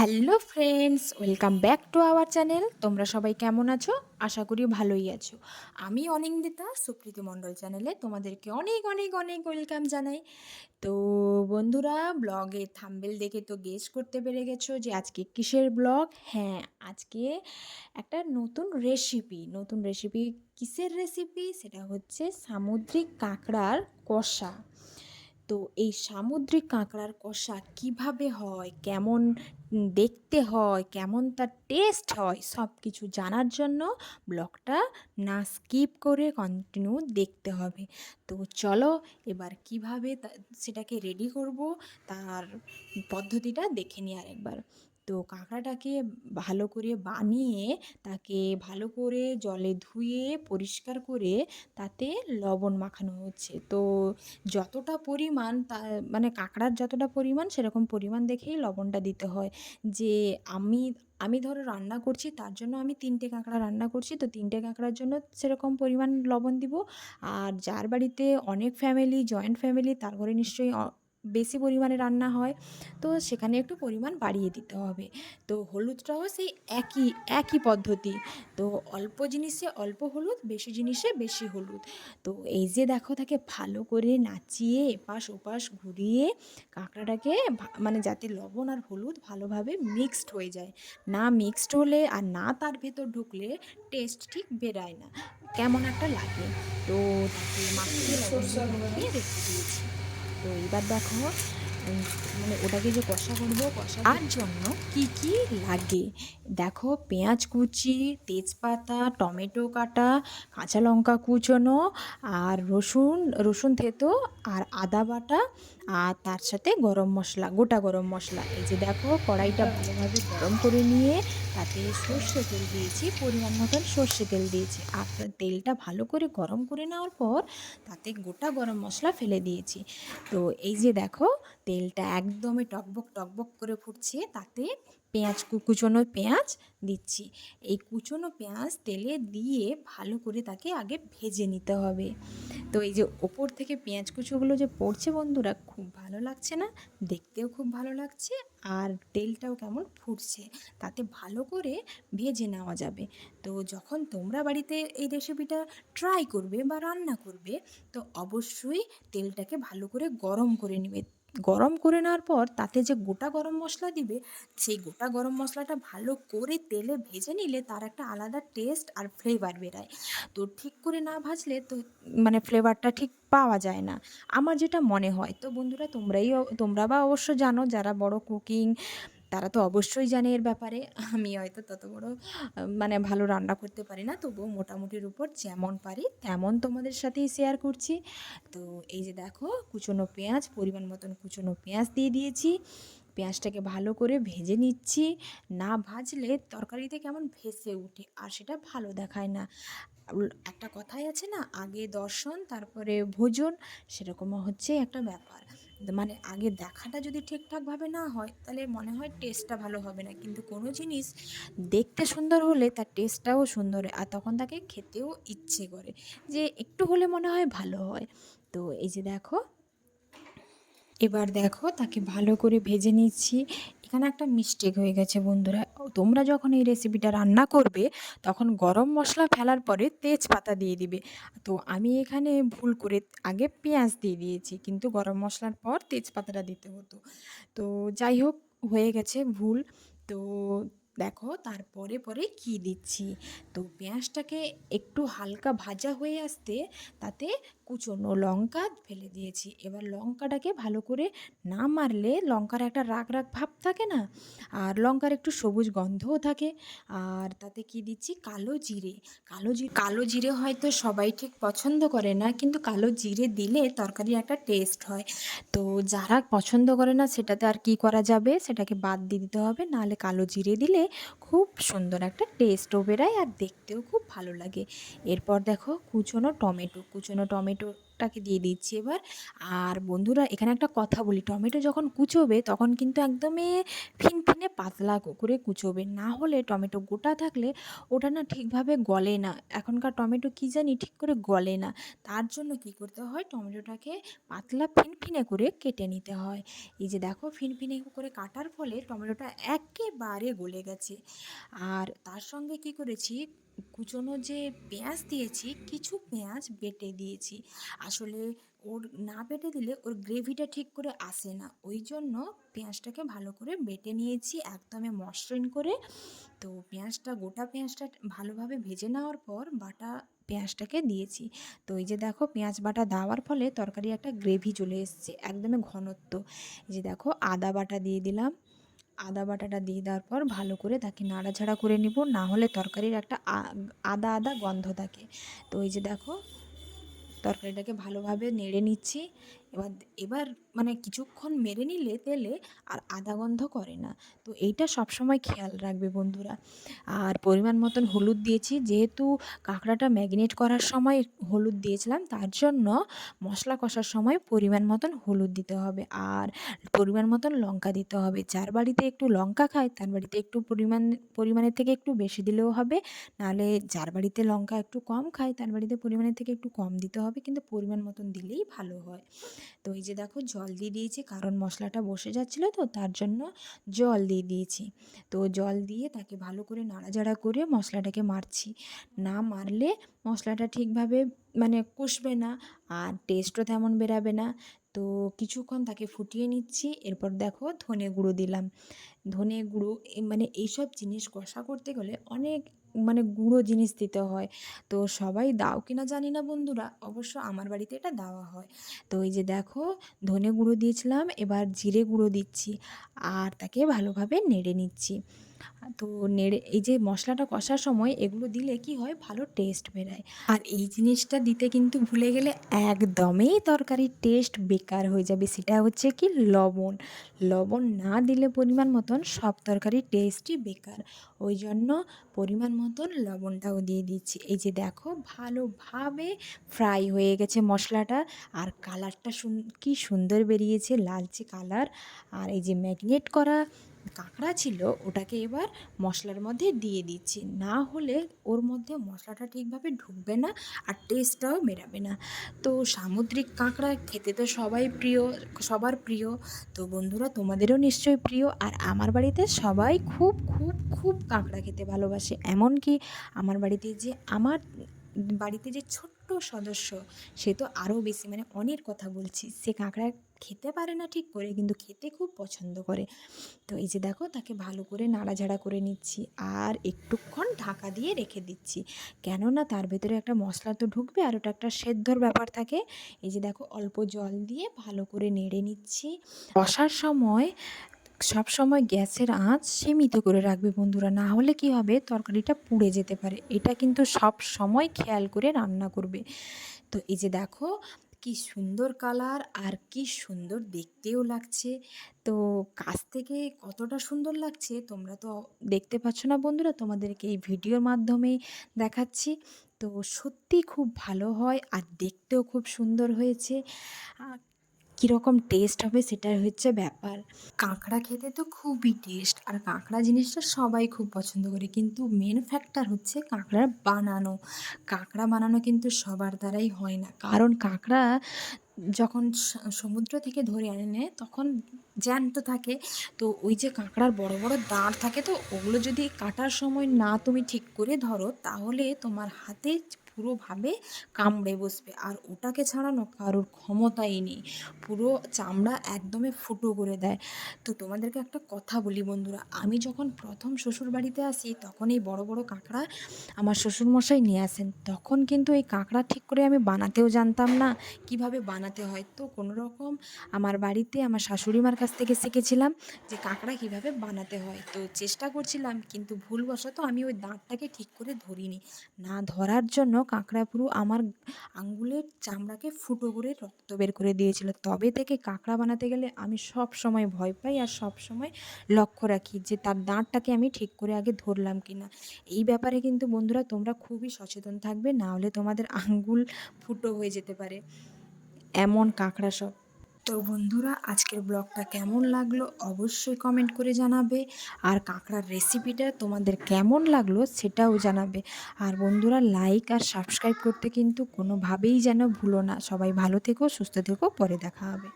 Hello friends, welcome back to our channel. তোমরা সবাই কেমন আছো? আশা করি ভালোই আছো। আমি অনিন্দিতা, সুপ্রীতি মণ্ডল চ্যানেলে তোমাদেরকে অনেক অনেক অনেক ওয়েলকাম জানাই। তো বন্ধুরা, ব্লগে থাম্বেল দেখে তো গেস করতে পেরে গেছো যে আজকে কিসের ব্লগ? হ্যাঁ আজকে একটা নতুন রেসিপি নতুন রেসিপি কিসের রেসিপি সেটা হচ্ছে সামুদ্রিক কাঁকড়ার কষা। তো এই সামুদ্রিক কাঁকড়ার কষা কীভাবে হয়? কেমন দেখতে হয়? কেমন তার টেস্ট হয়? সব কিছু জানার জন্য ব্লগটা না স্কিপ করে কন্টিনিউ দেখতে হবে। তো চলো এবার কীভাবে সেটাকে রেডি করব, তার পদ্ধতিটা দেখে নিই আরেকবার। তো কাঁকড়াটাকে ভালো করে বানিয়ে তাকে ভালো করে জলে ধুয়ে পরিষ্কার করে তাতে লবণ মাখানো হচ্ছে। তো যতটা পরিমাণ তা মানে কাঁকড়ার যতটা পরিমাণ সেরকম পরিমাণ দেখেই লবণটা দিতে হয়। যে আমি আমি ধরো রান্না করছি তার জন্য আমি তিনটে কাঁকড়া রান্না করছি তো তিনটে কাঁকড়ার জন্য সেরকম পরিমাণ লবণ দিব। আর যার বাড়িতে অনেক ফ্যামিলি জয়েন্ট ফ্যামিলি তার ঘরে নিশ্চয়ই বেশি পরিমাণে রান্না হয়। তো সেখানে একটু পরিমাণ বাড়িয়ে দিতে হবে। তো হলুদটাও সেই একই একই পদ্ধতি। তো অল্প জিনিসে অল্প হলুদ, বেশি জিনিসে বেশি হলুদ। তো এই যে দেখো তাকে ভালো করে নাচিয়ে এপাশ ওপাশ ঘুরিয়ে কাঁকড়াটাকে মানে যাতে লবণ আর হলুদ ভালোভাবে মিক্সড হয়ে যায়। না মিক্সড হলে আর না তার ভেতর ঢুকলে টেস্ট ঠিক বেরায় না। কেমন একটা লাগে। তো মাখিয়ে রেখে দিয়েছি। তো এবার দেখো উম, মানে ওটাকে যে কষা করব কষার জন্য কি কি লাগে? দেখো পেঁয়াজ কুচি তেজপাতা টমেটো কাটা কাঁচা লঙ্কা কুচোনো আর রসুন রসুন থেতো আর আদা বাটা আর তার সাথে গরম মশলা গোটা গরম মশলা। এই যে দেখো কড়াইটা ভালোভাবে গরম করে নিয়ে তাতে সর্ষে তেল দিয়েছি পরিমাণ মতন সর্ষে তেল দিয়েছি। আর তেলটা ভালো করে গরম করে নেওয়ার পর তাতে গোটা গরম মশলা ফেলে দিয়েছি। তো এই যে দেখো তেলটা একদমই টকবক টকবক করে ফুটছে, তাতে পেঁয়াজ কুচোনো পেঁয়াজ দিচ্ছি। এই কুচোনো পেঁয়াজ তেলে দিয়ে ভালো করে তাকে আগে ভেজে নিতে হবে। তো এই যে ওপর থেকে পেঁয়াজ কুচোগুলো যে পড়ছে বন্ধুরা, খুব ভালো লাগছে না? দেখতেও খুব ভালো লাগছে আর তেলটাও কেমন ফুটছে, তাতে ভালো করে ভেজে নেওয়া যাবে। তো যখন তোমরা বাড়িতে এই রেসিপিটা ট্রাই করবে বা রান্না করবে, তো অবশ্যই তেলটাকে ভালো করে গরম করে নেবে। গরম করে নেওয়ার পর তাতে যে গোটা গরম মশলা দিবে, সেই গোটা গরম মশলাটা ভালো করে তেলে ভেজে নিলে তার একটা আলাদা টেস্ট আর ফ্লেভার বেরায়। তো ঠিক করে না ভাজলে তো মানে ফ্লেভারটা ঠিক পাওয়া যায় না। আমার যেটা মনে হয়, তো বন্ধুরা তোমরাই তোমরা বা অবশ্য জানো যারা বড় কুকিং তারা তো অবশ্যই জানে এর ব্যাপারে। আমি হয়তো তত বড় মানে ভালো রান্না করতে পারি না, তবুও মোটামুটির উপর যেমন পারি তেমন তোমাদের সাথেই শেয়ার করছি। তো এই যে দেখো, কুচনো পেঁয়াজ, পরিমাণ মতন কুচনো পেঁয়াজ দিয়ে দিয়েছি। পেঁয়াজটাকে ভালো করে ভেজে নিচ্ছি। না ভাজলে তরকারিতে কেমন ভেসে ওঠে, আর সেটা ভালো দেখায় না। একটা কথাই আছে না, আগে দর্শন, তারপরে ভোজন, সেরকমও হচ্ছে একটা ব্যাপার। মানে আগে দেখাটা যদি ঠিকঠাকভাবে না হয়, তাহলে মনে হয় টেস্টটা ভালো হবে না। কিন্তু কোনো জিনিস দেখতে সুন্দর হলে তার টেস্টটাও সুন্দর হয়, আর তখন তাকে খেতেও ইচ্ছে করে যে একটু হলে মনে হয় ভালো হয়। তো এই যে দেখো, এবার দেখো তাকে ভালো করে ভেজে নিচ্ছি। এখানে একটা মিস্টেক হয়ে গেছে বন্ধুরা। তোমরা যখন এই রেসিপিটা রান্না করবে, তখন গরম মশলা ফেলার পরে তেজপাতা দিয়ে দিবে। তো আমি এখানে ভুল করে আগে পেঁয়াজ দিয়ে দিয়েছি, কিন্তু গরম মশলার পর তেজপাতাটা দিতে হতো। তো যাই হোক, হয়ে গেছে ভুল। তো দেখো তারপরে, পরে কি দিচ্ছি? তো পেঁয়াজটাকে একটু হালকা ভাজা হয়ে আসতে তাতে কুচনো লঙ্কা ফেলে দিয়েছি। এবার লঙ্কাটাকে ভালো করে না মারলে লঙ্কার একটা রাগ রাগ ভাব থাকে না? আর লঙ্কার একটু সবুজ গন্ধও থাকে। আর তাতে কি দিচ্ছি? কালো জিরে। কালো জিরে কালো জিরে হয়তো সবাই ঠিক পছন্দ করে না, কিন্তু কালো জিরে দিলে তরকারি একটা টেস্ট হয়। তো যারা পছন্দ করে না, সেটাতে আর কি করা যাবে? সেটাকে বাদ দিয়ে দিতে হবে। নাহলে কালো জিরে দিলে খুব সুন্দর একটা টেস্টও বেরোয় আর দেখতেও খুব ভালো লাগে। এরপর দেখো কুচনো টমেটো কুচনো টমেটো টমেটোটাকে দিয়ে দিচ্ছি এবার। আর বন্ধুরা, এখানে একটা কথা বলি, টমেটো যখন কুচোবে তখন কিন্তু একদমই ফিনফিনে পাতলা করে কুচোবে। না হলে টমেটো গোটা থাকলে ওটা না ঠিকভাবে গলে না। এখনকার টমেটো কী জানি ঠিক করে গলে না। তার জন্য কি করতে হয়, টমেটোটাকে পাতলা ফিনফিনে করে কেটে নিতে হয়। এই যে দেখো, ফিনফিনে করে কাটার ফলে টমেটোটা একেবারে গলে গেছে। আর তার সঙ্গে কি করেছি কুচোনো যে পেঁয়াজ দিয়েছি, কিছু পেঁয়াজ বেটে দিয়েছি। আসলে ওর না বেটে দিলে ওর গ্রেভিটা ঠিক করে আসে না। ওই জন্য পেঁয়াজটাকে ভালো করে বেটে নিয়েছি একদমই মসৃণ করে। তো পেঁয়াজটা, গোটা পেঁয়াজটা ভালোভাবে ভেজে নেওয়ার পর বাটা পেঁয়াজটাকে দিয়েছি। তো এই যে দেখো, পেঁয়াজ বাটা দেওয়ার ফলে তরকারি একটা গ্রেভি চলে এসছে একদমই ঘনত্ব। এই যে দেখো, আদা বাটা দিয়ে দিলাম। আদা বাটাটা দিয়ে দেওয়ার পর ভালো করে তাকে নাড়াঝাড়া করে নিব, না হলে তরকারির একটা আদা আদা গন্ধ থাকে। তো ওই যে দেখো তরকারিটাকে ভালোভাবে নেড়ে নিচ্ছি। এবার এবার মানে কিছুক্ষণ মেরে নিলে তেলে আর আদা গন্ধ করে না। তো এইটা সবসময় খেয়াল রাখবে বন্ধুরা। আর পরিমাণ মতন হলুদ দিয়েছি। যেহেতু কাঁকড়াটা ম্যাগনেট করার সময় হলুদ দিয়েছিলাম, তার জন্য মশলা কষার সময় পরিমাণ মতন হলুদ দিতে হবে। আর পরিমাণ মতন লঙ্কা দিতে হবে। যার বাড়িতে একটু লঙ্কা খায়, তার বাড়িতে একটু পরিমাণ, পরিমাণের থেকে একটু বেশি দিলেও হবে। নাহলে যার বাড়িতে লঙ্কা একটু কম খায়, তার বাড়িতে পরিমাণের থেকে একটু কম দিতে হবে। কিন্তু পরিমাণ মতন দিলেই ভালো হয়। তো এই যে দেখো জল দিয়ে দিয়েছি, কারণ মশলাটা বসে যাচ্ছিল তো তার জন্য জল দিয়ে দিয়েছি। তো জল দিয়ে তাকে ভালো করে নাড়াচাড়া করে মশলাটাকে মারছি। না মারলে মশলাটা ঠিকভাবে মানে কষবে না আর টেস্টও তেমন বেরাবে না। তো কিছুক্ষণ তাকে ফুটিয়ে নিচ্ছি, এরপর দেখো ধনে গুঁড়ো দিলাম। ধনে গুঁড়ো মানে এইসব জিনিস কষা করতে গেলে অনেক মানে গুঁড়ো জিনিস দিতে হয়। তো সবাই দাও কিনা জানি না বন্ধুরা, অবশ্য আমার বাড়িতে এটা দেওয়া হয়। তো এই যে দেখো, ধনে গুঁড়ো দিয়েছিলাম, এবার জিরে গুঁড়ো দিচ্ছি আর তাকে ভালোভাবে নেড়ে নিচ্ছি। তো নেড়ে, এই যে মশলাটা কষার সময় এগুলো দিলে কি হয়? ভালো টেস্ট বেরায়। আর এই জিনিসটা দিতে কিন্তু ভুলে গেলে একদমই তরকারির টেস্ট বেকার হয়ে যাবে। সেটা হচ্ছে কি লবণ। লবণ না দিলে পরিমাণ মতন সব তরকারির টেস্টই বেকার। ওই জন্য পরিমাণ মতন লবণটাও দিয়ে দিচ্ছি। এই যে দেখো, ভালোভাবে ফ্রাই হয়ে গেছে মশলাটা। আর কালারটা কি সুন্দর বেরিয়েছে, লালচে কালার আর এই যে ম্যাগনেট করা কাঁকড়া ছিল, ওটাকে এবার মশলার মধ্যে দিয়ে দিচ্ছি। না হলে ওর মধ্যে মশলাটা ঠিকভাবে ঢুকবে না আর টেস্টটাও বেরাবে না। তো সামুদ্রিক কাঁকড়া খেতে তো সবাই প্রিয়, সবার প্রিয়। তো বন্ধুরা, তোমাদেরও নিশ্চয়ই প্রিয়। আর আমার বাড়িতে সবাই খুব খুব খুব কাঁকড়া খেতে ভালোবাসে। এমনকি আমার বাড়িতে যে, আমার বাড়িতে যে ছোট্ট সদস্য, সে তো আরও বেশি মানে অনেক কথা বলছি। সে কাঁকড়া খেতে পারে না ঠিক করে, কিন্তু খেতে খুব পছন্দ করে। তো এই যে দেখো, তাকে ভালো করে নাড়াঝাড়া করে নিচ্ছি আর একটুক্ষণ ঢাকা দিয়ে রেখে দিচ্ছি। কেননা তার ভেতরে একটা মশলা তো ঢুকবে আর ওটা একটা সেদ্ধর ব্যাপার থাকে। এই যে দেখো, অল্প জল দিয়ে ভালো করে নেড়ে নিচ্ছি। বসার সময়, সব সময় গ্যাসের আঁচ সীমিত করে রাখবে বন্ধুরা, না হলে কি হবে? তরকারিটা পুড়ে যেতে পারে। এটা কিন্তু সব সময় খেয়াল করে রান্না করবে। তো এই যে দেখো কি সুন্দর কালার আর কি সুন্দর দেখতেও লাগছে। তো কাছ থেকে কতটা সুন্দর লাগছে তোমরা তো দেখতে পাচ্ছ না বন্ধুরা, তোমাদেরকে এই ভিডিওর মাধ্যমে দেখাচ্ছি। তো সত্যি খুব ভালো হয় আর দেখতেও খুব সুন্দর হয়েছে। কীরকম টেস্ট হবে সেটাই হচ্ছে ব্যাপার। কাঁকড়া খেতে তো খুবই টেস্ট আর কাঁকড়া জিনিসটা সবাই খুব পছন্দ করে, কিন্তু মেন ফ্যাক্টর হচ্ছে কাঁকড়ার বানানো। কাঁকড়া বানানো কিন্তু সবার দ্বারাই হয় না, কারণ কাঁকড়া যখন সমুদ্র থেকে ধরে এনে তখন জ্যান্ত থাকে। তো ওই যে কাঁকড়ার বড় বড় দাঁড় থাকে তো, ওগুলো যদি কাটার সময় না তুমি ঠিক করে ধরো, তাহলে তোমার হাতে পুরোভাবে কামড়ে বসবে। আর ওটাকে ছাড়ানো কারোর ক্ষমতাই নেই। পুরো চামড়া একদমই ফুটো করে দেয়। তো তোমাদেরকে একটা কথা বলি বন্ধুরা, আমি যখন প্রথম শ্বশুর বাড়িতে আসি, তখন এই বড় বড় কাঁকড়া আমার শ্বশুরমশাই নিয়ে আসেন। তখন কিন্তু এই কাঁকড়া ঠিক করে আমি বানাতেও জানতাম না কীভাবে বানাতে হয়। তো কোনো রকম আমার বাড়িতে আমার শাশুড়ি মার কাছ থেকে শিখেছিলাম যে কাঁকড়া কীভাবে বানাতে হয়। তো চেষ্টা করছিলাম, কিন্তু ভুলবশত আমি ওই দাঁতটাকে ঠিক করে ধরিনি। না ধরার জন্য কাঁকড়া পুরো আমার আঙ্গুলের চামড়াকে ফুটো করে রক্ত বের করে দিয়েছিল। তবে থেকে কাঁকড়া বানাতে গেলে আমি সব সময় ভয় পাই আর সব সময় লক্ষ্য রাখি যে তার দাঁতটাকে আমি ঠিক করে আগে ধরলাম কি না এই ব্যাপারে কিন্তু বন্ধুরা তোমরা খুবই সচেতন থাকবে, না হলে তোমাদের আঙ্গুল ফুটো হয়ে যেতে পারে। এমন কাঁকড়া সব। তো বন্ধুরা, আজকের ব্লগটা কেমন লাগল অবশ্যই কমেন্ট করে জানাবে। আর কাঁকড়ার রেসিপিটা তোমাদের কেমন লাগল সেটাও জানাবে। আর বন্ধুরা লাইক আর সাবস্ক্রাইব করতে কিন্তু কোনোভাবেই যেন ভুলো না। সবাই ভালো থেকো, সুস্থ থেকো, পরে দেখা হবে।